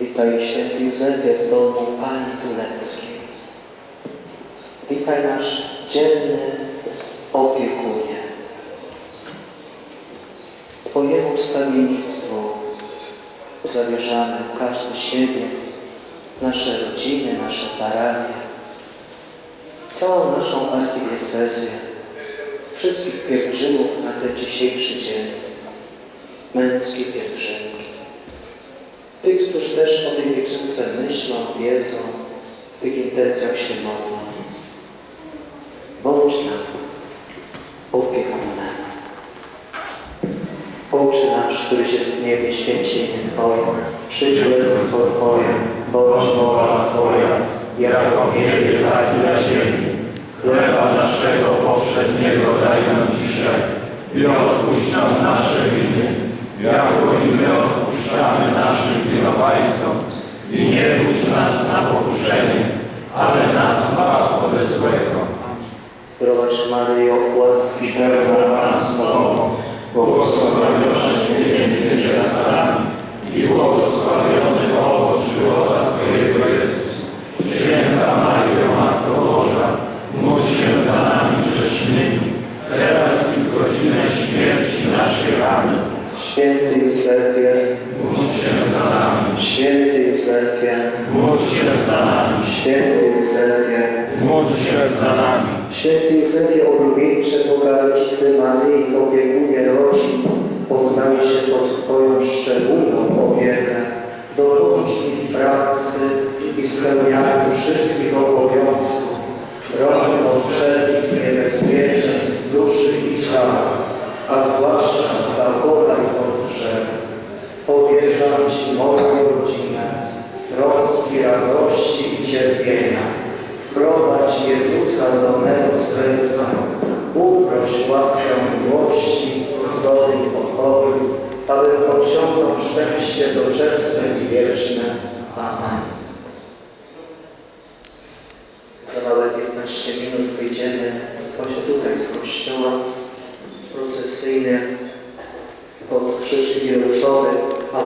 Witaj święty Józefie w domu Pani Tuleckiej. Witaj nasz dzielny opiekunie. Twojemu wstawiennictwu zawierzamy każdy siebie, nasze rodziny, nasze parafie, całą naszą archidiecezję, wszystkich pielgrzymów na ten dzisiejszy dzień, męskie pielgrzymki. Tych, którzy też o tej pielgrzymce myślą, wiedzą, w tych intencjach się modlą. Bądź nam opiekunem. Ojcze nasz, któryś jest w niebie, święcie imię Twoje, przyjdź królestwo Twoje, bądź wola Twoja, jako w niebie, tak i na ziemi. Chleba naszego powszedniego daj nam dzisiaj i odpuść nam nasze winy, jako i my odpuszczamy naszym winowajcom. I nie wódź nas na pokuszenie, ale nas zbaw ode złego. Zdrowaś Maryjo, łaski Pełna Pan z Tobą, błogosławionaś między niewiastami i błogosławiony owoc żywota Twojego Jezus. Święta Maryjo, Matko Boża, módl się za nami grzesznymi, teraz i w godzinę śmierci naszej. Amen. Święty Józefie, Módl się za nami, Święty Józefie, módl się za nami, Święty Józefie, módl za nami. Święty Józefie, oblubieńcze Boga Rodzicy Maryi, opiekunie rodzin, poddamy się pod Twoją szczególną opiekę, dołącz mi w pracy i spełnianiu wszystkich obowiązków, robi od wszelkich niebezpieczeństw duszy i ciała, a zwłaszcza zachowaj od grzechu. Powierzam Ci moją rodzinę, troski, radości i cierpienia. Prowadź Jezusa do mego serca, uproś łaskę miłości, zgody i pokoju, aby osiągnął szczęście doczesne i wieczne. Amen. Za małe 15 minut wyjdziemy właśnie tutaj z kościoła pod krzyż jubileuszowy